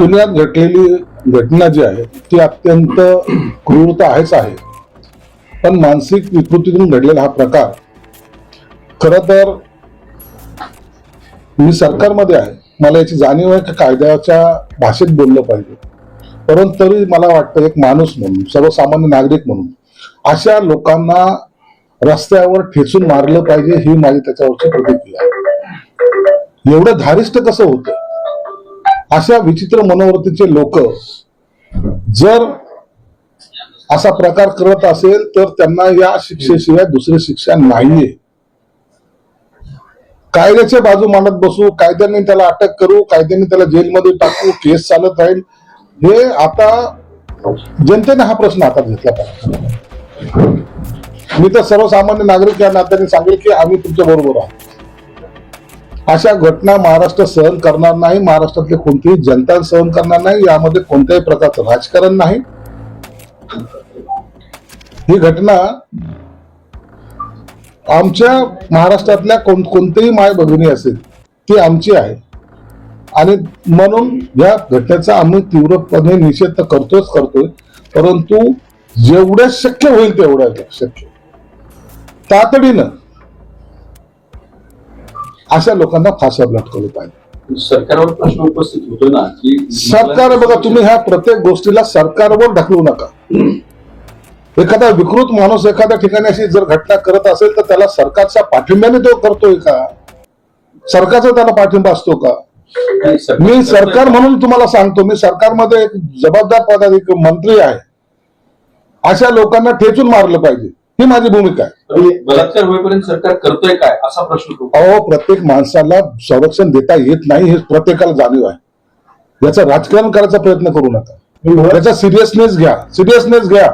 पुण्यात घडलेली घटना जी आहे ती अत्यंत क्रूरता आहेच आहे. पण मानसिक विकृतीतून घडलेला हा प्रकार खर तर मी सरकारमध्ये आहे. मला याची जाणीव आहे की कायद्याच्या भाषेत बोललं पाहिजे. परंतु तरी मला वाटतं एक माणूस म्हणून सर्वसामान्य नागरिक म्हणून अशा लोकांना रस्त्यावर ठेचून मारलं पाहिजे ही माझी त्याच्यावरची प्रतिक्रिया आहे. एवढं धारिष्ट कसं होतं? अशा विचित्र मनोवृत्तीचे लोक जर असा प्रकार करत असेल तर त्यांना या शिक्षेशिवाय दुसरी शिक्षा नाहीये. कायद्याच्या बाजू मांडत बसू कायद्याने त्याला अटक करू कायद्याने त्याला जेलमध्ये टाकू केस चालत राहील हे आता जनतेने हा प्रश्न आता घेतला पाहिजे. मी तर सर्वसामान्य नागरिक या नात्याने सांगेल की आम्ही तुमच्या बरोबर आहोत. अशा घटना महाराष्ट्र सहन करणार नाही महाराष्ट्रातली कोणतीही जनता सहन करणार नाही यामध्ये कोणत्याही प्रकारचं राजकारण नाही. ही घटना आमच्या महाराष्ट्रातल्या कोण कोणतीही माय भगिनी असेल ती आमची आहे. आणि म्हणून या घटनेचा आम्ही तीव्रपणे निषेध तर करतोच करतोय परंतु जेवढ्या शक्य होईल तेवढं शक्य. तातडीनं अशा लोकांना फासावर लटकवलं पाहिजे. सरकारवर प्रश्न उपस्थित होतो ना की सरकार बघा तुम्ही ह्या प्रत्येक गोष्टीला सरकारवर ढकलू नका. एखादा विकृत माणूस एखाद्या ठिकाणी अशी जर घटना करत असेल तर त्याला सरकारच्या पाठिंब्याने तो करतोय का? सरकारचा त्याला पाठिंबा असतो का? मी सरकार म्हणून तुम्हाला सांगतो मी सरकारमध्ये एक जबाबदार पदाधिक मंत्री आहे. अशा लोकांना ठेचून मारलं पाहिजे. ही माझी भूमिका आहे. बलात्कार होईपर्यंत सरकार करतोय काय? असा प्रश्न अहो प्रत्येक माणसाला संरक्षण देता येत नाही हे प्रत्येकाला जाणीव आहे. याचं राजकारण करायचा प्रयत्न करू नका. याचा सिरियसनेस घ्या. सिरियसनेस घ्या.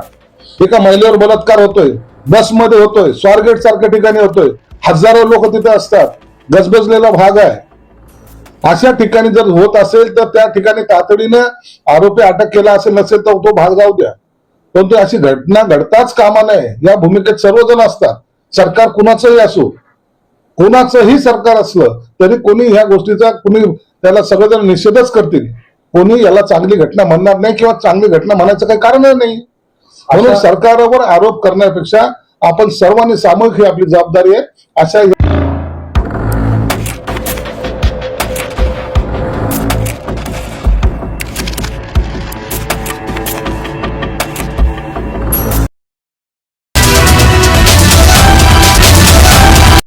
एका महिलेवर बलात्कार होतोय बसमध्ये होतोय स्वारगेट सारख्या ठिकाणी होतोय. हजारो लोक तिथे असतात. गजबजलेला भाग आहे. अशा ठिकाणी जर होत असेल तर त्या ठिकाणी तातडीने आरोपी अटक केला असेल नसेल तर तो भाग जाऊ द्या. परंतु अशी घटना घडताच कामा नये. या भूमिकेत सर्वजण असतात. सरकार कुणाचंही असो कोणाचंही सरकार असलं तरी कोणी ह्या गोष्टीचा कोणी त्याला सगळेजण निषेधच करतील. कोणी याला चांगली घटना म्हणणार नाही किंवा चांगली घटना म्हणायचं काही कारणच नाही. म्हणून सरकारवर आरोप करण्यापेक्षा आपण सर्वांनी सामूहिक ही आपली जबाबदारी आहे. अशा